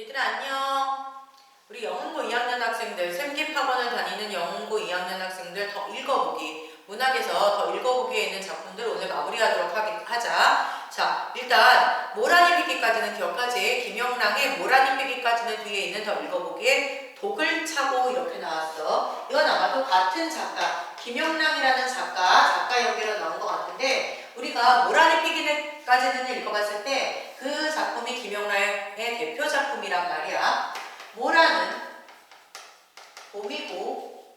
얘들아 안녕. 우리 영문고 2학년 학생들, 샘기학원을 다니는 영문고 2학년 학생들 더 읽어보기. 문학에서 더 읽어보기에 있는 작품들 오늘 마무리하도록 하자. 자, 일단 모란이 피기까지는 기억하지. 김영랑의 모란이 피기까지는 뒤에 있는 더 읽어보기에 독을 차고 이렇게 나왔어. 이건 아마도 같은 작가, 김영랑이라는 작가, 작가 연기로 나온 것 같은데 우리가 모란이 피기 까지는 읽어봤을 때 그 작품이 김영란의 대표 작품이란 말이야. 모란은 봄이고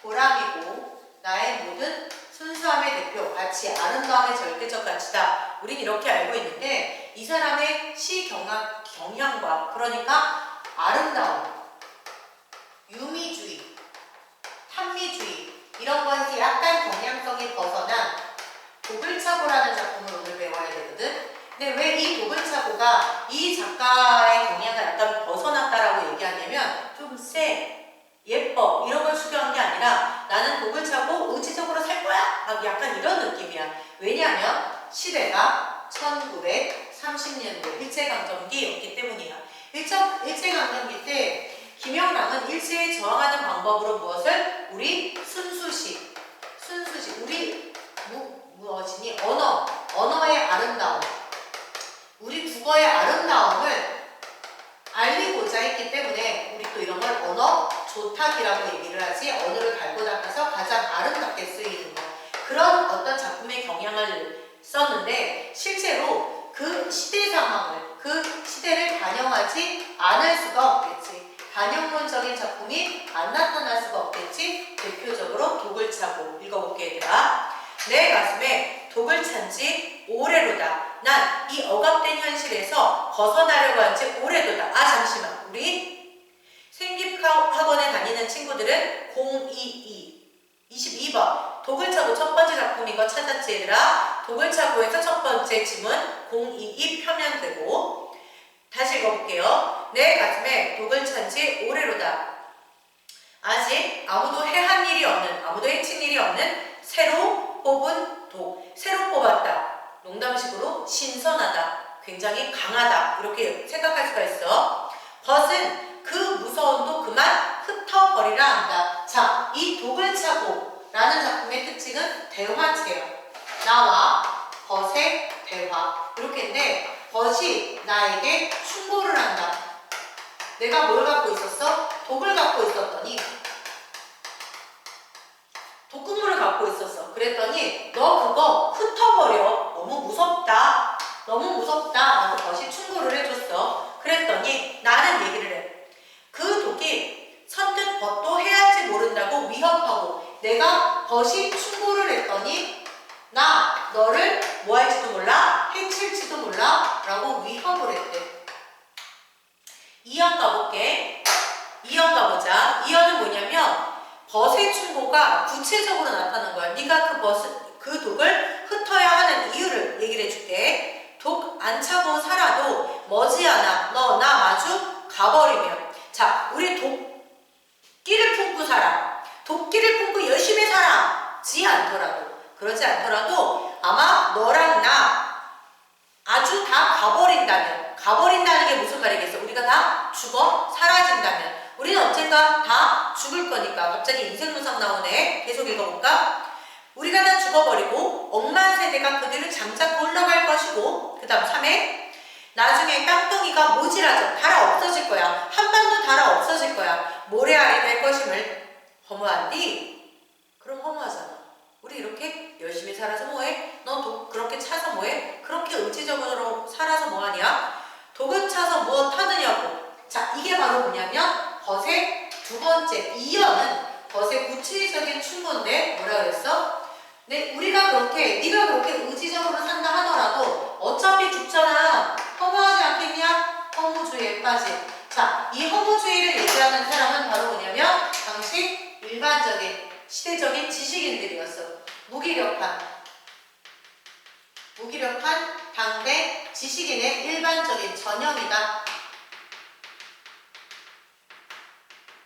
보람이고 나의 모든 순수함의 대표 가치 아름다움의 절대적 가치다. 우린 이렇게 알고 있는데 이 사람의 시 경향, 경향과 그러니까 아름다움, 유미주의, 판미주의 이런 것이 약간 경향성이 벗어난 도글차고라는 작품을 오늘 배워야 되거든. 근데 왜 이 도글차고가 이 작가의 경향을 약간 벗어났다라고 얘기하냐면 좀 쎄, 예뻐 이런 걸 추구한 게 아니라 나는 도글차고 의지적으로 살 거야 막 약간 이런 느낌이야. 왜냐하면 시대가 1930년대 일제강점기였기 때문이야. 일제, 일제강점기 때 김영랑은 일제에 저항하는 방법으로 무엇을 우리 순수식, 순수식, 우리 무, 무엇이니 언어, 언어의 아름다움, 우리 국어의 아름다움을 알리고자 했기 때문에 우리 또 이런 걸 언어 조탁이라고 얘기를 하지 언어를 갈고 닦아서 가장 아름답게 쓰이는 것. 그런 어떤 작품의 경향을 썼는데 실제로 그 시대 상황을 그 시대를 반영하지 않을 수가 없겠지. 반영론적인 작품이 안 나타날 수가 없겠지. 대표적으로 독을 차고 읽어볼게 얘들아 내 가슴에 독을 찬 지 오래로다. 난 이 억압된 현실에서 벗어나려고 한 지 오래도다. 아 잠시만. 우리 생깁학원에 다니는 친구들은 022 22번 독을 차고 첫 번째 작품인 거 찾았지 얘들아? 독을 차고에서 첫 번째 지문 022 펴면 되고 다시 읽어볼게요. 내 가슴에 독을 찬 지 오래로다. 아직 아무도 해한 일이 없는 아무도 해친 일이 없는 새로 뽑은 독 새로 뽑았다. 농담식으로 신선하다 굉장히 강하다. 이렇게 생각할 수가 있어. 벗은 그 무서움도 그만 흩어버리라 한다. 자 이 독을 차고 라는 작품의 특징은 대화체야 나와 벗의 대화. 이렇게인데 벗이 나에게 충고를 한다. 내가 뭘 갖고 있었어? 독을 갖고 있었더니 독극물을 갖고 있었어. 그랬더니 너 그거 흩어버려. 너무 무섭다. 너무 무섭다. 라고 벗이 충고를 해줬어. 그랬더니 나는 얘기를 해. 그 독이 선뜻 벗도 해야 할지 모른다고 위협하고 내가 벗이 충고를 했더니 나 너를 뭐 할지도 몰라 해칠지도 몰라 라고 위협을 했대. 2연 가볼게. 2연 가보자. 2연은 뭐냐면 벗의 충고가 구체적으로 나타나는 거야. 네가 그 벗, 그 독을 흩어야 하는 이유를 얘기를 해줄게. 독 안 차고 살아도 머지않아 너 나 마주 가버리면 자 우리 독기를 품고 살아. 독기를 품고 열심히 살아지 않더라도 그러지 않더라도 아마 너랑 나 아주 다 가버린다면 가버린다는 게 무슨 말이겠어? 우리가 다 죽어 사라진다면 우리는 언젠가 다 죽을 거니까 갑자기 인생 문상 나오네 계속 읽어볼까? 우리가 다 죽어버리고 억만 세대가 그들을 잠자고 올라갈 것이고 그 다음 3회 나중에 땅덩이가 모질라져 달아 없어질 거야 한반도 달아 없어질 거야 모래알이 될 것임을 허무한디? 그럼 허무하잖아 우리 이렇게 열심히 살아서 뭐해? 너 독 그렇게 차서 뭐해? 그렇게 의지적으로 살아서 뭐하냐? 독은 차서 무엇 하느냐고 자 이게 바로 뭐냐면 벗의 두 번째 이연은 벗의 구체적인 충고인데 뭐라 그랬어? 네, 우리가 그렇게 네가 그렇게 의지적으로 산다 하더라도 어차피 죽잖아. 허무하지 않겠냐? 허무주의에 빠진 자, 이 허무주의를 얘기하는 사람은 바로 뭐냐면 당시 일반적인 시대적인 지식인들이었어. 무기력한. 무기력한 당대 지식인의 일반적인 전형이다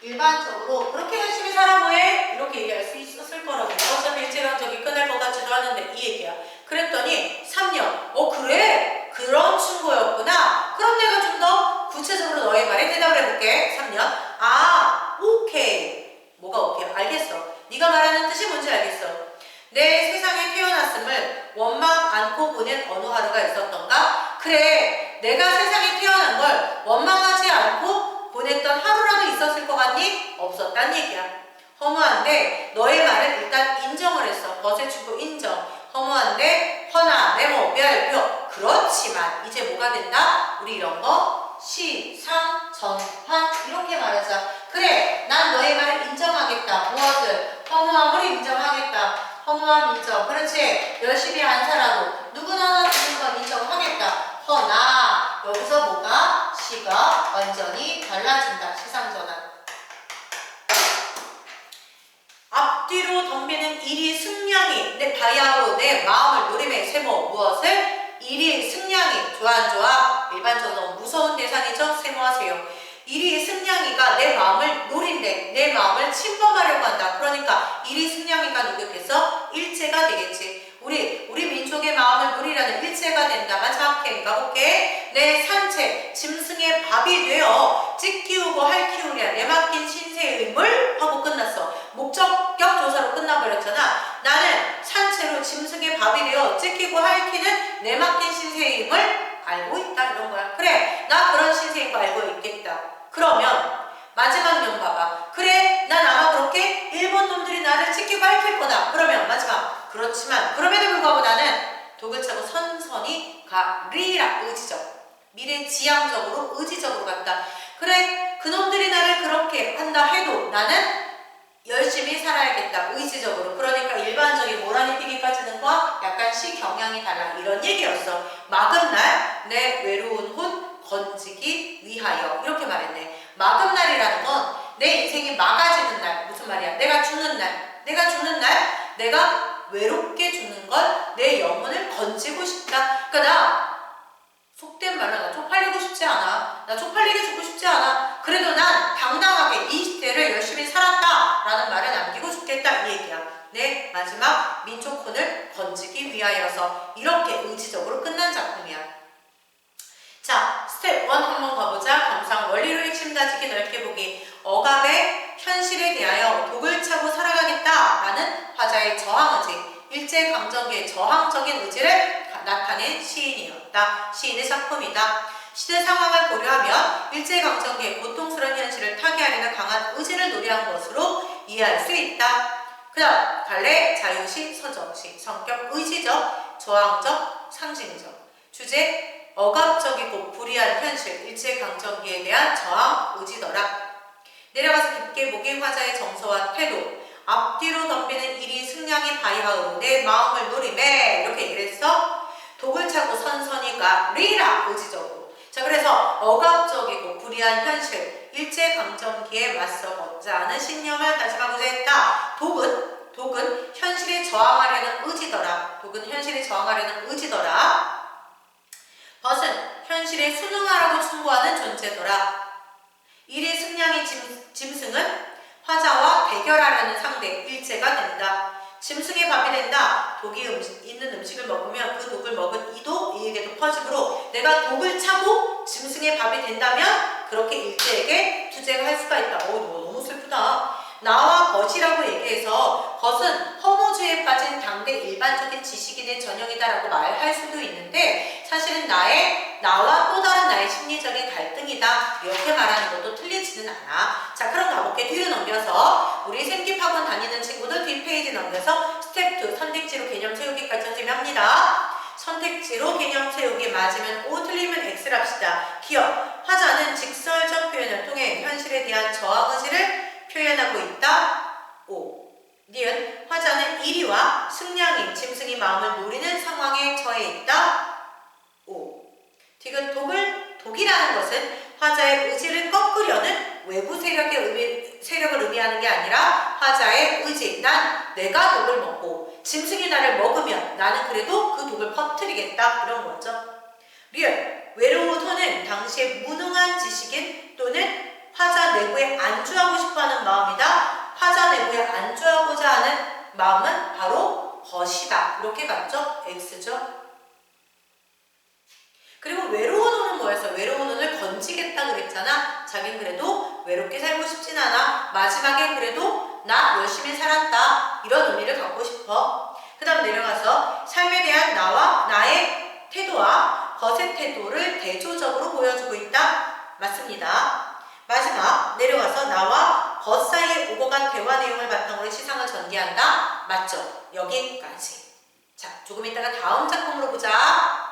일반적으로 그렇게 열심히 살아 뭐해? 이렇게 얘기할 수 있었을 거라고 어차피 일제강점기 끝날 것 같지도 않은데 이 얘기야 그랬더니 3년 어 그래? 그런 충고였구나 그럼 내가 좀 더 구체적으로 너희 해볼게. 3년. 아, 오케이. 뭐가 오케이? 알겠어. 네가 말하는 뜻이 뭔지 알겠어. 내 세상에 태어났음을 원망 않고 보낸 어느 하루가 있었던가? 그래, 내가 세상에 태어난 걸 원망하지 않고 보냈던 하루라도 있었을 것 같니? 없었단 얘기야. 허무한데 너의 말을 일단 인정을 했어. 벗을 주고 인정. 허무한데 허나 네모 별표. 그렇지만 이제 뭐가 된다? 우리 이런 거 시상 전환 이렇게 말하자. 그래, 난 너의 말을 인정하겠다. 무엇을? 허무함을 인정하겠다. 허무함 인정. 그렇지. 열심히 안 살아도 누구나 주는 건 인정하겠다. 허나 여기서 뭐 가 시가 완전히 달라진다. 시상 전환. 앞뒤로 덤비는 일이 승량이 내 바야흐로 내 마음을 노림에 세모 무엇을? 일이 승량이. 좋아 일반적으로 무서운 대상이죠? 세모하세요. 일이 승량이가 내 마음을 노린대. 내 마음을 침범하려고 한다. 그러니까 일이 승량이가 누구겠어 일제가 되겠지. 우리 우리 민족의 마음을 노리라는 일제가 된다 마지막에 가볼게 내 산책 짐승의 밥이 되어 찢 키우고 할 키우랴 내 맡긴 신세의 의물 하고 끝났어 목적격 조사로 끝나버렸잖아. 나는 산채로 짐승의 밥이 되어 찢기고 핥히는 내 맡긴 신세의 힘을 알고 있다 이런 거야. 그래, 나 그런 신세인 거 알고 있겠다. 그러면 마지막 년 봐봐. 그래, 난 아마 그렇게 일본 놈들이 나를 찢기고 핥힐 거다. 그러면 마지막. 그렇지만 그럼에도 불구하고 나는 독을 차고 선선히 가리라 의지적. 미래 지향적으로 의지적으로 갔다. 그래, 그놈들이 나를 그렇게 한다 해도 나는 열심히 살아야겠다. 의지적으로. 그러니까 일반적인 모란이 피기까지는 과 약간 시 경향이 달라. 이런 얘기였어. 마금날 내 외로운 혼 건지기 위하여. 이렇게 말했네. 마금날이라는 건 내 인생이 막아지는 날. 무슨 말이야? 내가 죽는 날. 내가 죽는 날 내가 외롭게 죽는 걸내 영혼을 건지고 싶다. 그러니까 나 속된 말로 나 쪽팔리고 싶지 않아. 나 쪽팔리게 죽고 싶지 않아. 그래도 난 당당하게 20대를 열심히 살았다 라는 말을 남기고 싶겠다 이 얘기야. 내 마지막 민초콘을 건지기 위하여서 이렇게 의지적으로 끝난 작품이야. 자, 스텝 1 한번 가보자. 감상 원리로 핵심 다지기 넓게 보기. 억압의 현실에 대하여 독을 차고 살아가겠다라는 화자의 저항 의지. 일제 강점기의 저항적인 의지를 나타낸 시인이었다. 시인의 작품이다. 시대 상황을 고려하면 일제강점기의 고통스러운 현실을 타개하려는 강한 의지를 노래한 것으로 이해할 수 있다. 그 다음 갈래, 자유시, 서정시, 성격 의지적, 저항적, 상징적 주제 억압적이고 불이한 현실, 일제강점기에 대한 저항 의지더라. 내려가서 깊게 보기 화자의 정서와 태도 앞뒤로 덤비는 일이 승량이 바이하으로 내 마음을 노림에 이렇게 얘기를 했어. 독을 차고 선선히가 리라. 자 그래서 억압적이고 불이한 현실 일제강점기에 맞서 걷자 하는 신념을 다짐하고자 했다. 독은 독은 현실에 저항하려는 의지더라. 독은 현실에 저항하려는 의지더라. 벗은 현실에 순응하라고 충고하는 존재더라. 일의 승량의 짐, 짐승은 화자와 대결하려는 상대 일제가 된다. 짐승의 밥이 된다. 독이 음식, 있는 음식을 먹으면 그 독을 먹은 이도 이에게도 퍼지므로 내가 독을 차고 짐승의 밥이 된다면 그렇게 일제에게 투쟁할 수가 있다. 어, 너무 슬프다. 나와 벗이라고 얘기해서 벗은 허무주의에 빠진 당대 일반적인 지식인의 전형이다라고 말할 수도 있는데 사실은 나의 나와 또 다른 나의 심리적인 갈등이다 이렇게 말하는 것도 틀리지는 않아. 자 그럼 가볼게 뒤로 넘겨서 우리 생기학원 다니는 친구들 뒷페이지 넘겨서 스텝 2 선택지로 개념 세우기까지 선생님합니다. 선택지로 개념 세우기 맞으면 O 틀리면 X랍시다. 기억 화자는 직설적 표현을 통해 현실에 대한 저항 의지를 표현하고 있다. 오. 니은 화자는 이리와 승량이 짐승이 마음을 노리는 상황에 처해 있다. 오. 디귿 독을 독이라는 것은 화자의 의지를 꺾으려는 외부 세력의 의미, 세력을 의미하는 게 아니라 화자의 의지. 난 내가 독을 먹고 짐승이 나를 먹으면 나는 그래도 그 독을 퍼뜨리겠다. 이런 거죠. 리얼 외로운 호는 당시에 무능한 지식인 또는 화자 내부에 안주하고 싶어 하는 마음이다. 화자 내부에 안주하고자 하는 마음은 바로 벗이다. 이렇게 갔죠? X죠? 그리고 외로운 호는 뭐였어? 외로운 건지기 미치겠다 그랬잖아. 자긴 그래도 외롭게 살고 싶진 않아. 마지막에 그래도 나 열심히 살았다. 이런 의미를 갖고 싶어. 그 다음 내려가서 삶에 대한 나와 나의 태도와 벗의 태도를 대조적으로 보여주고 있다. 맞습니다. 마지막 내려가서 나와 벗 사이에 오고 간 대화 내용을 바탕으로 시상을 전개한다. 맞죠? 여기까지. 자, 조금 이따가 다음 작품으로 보자.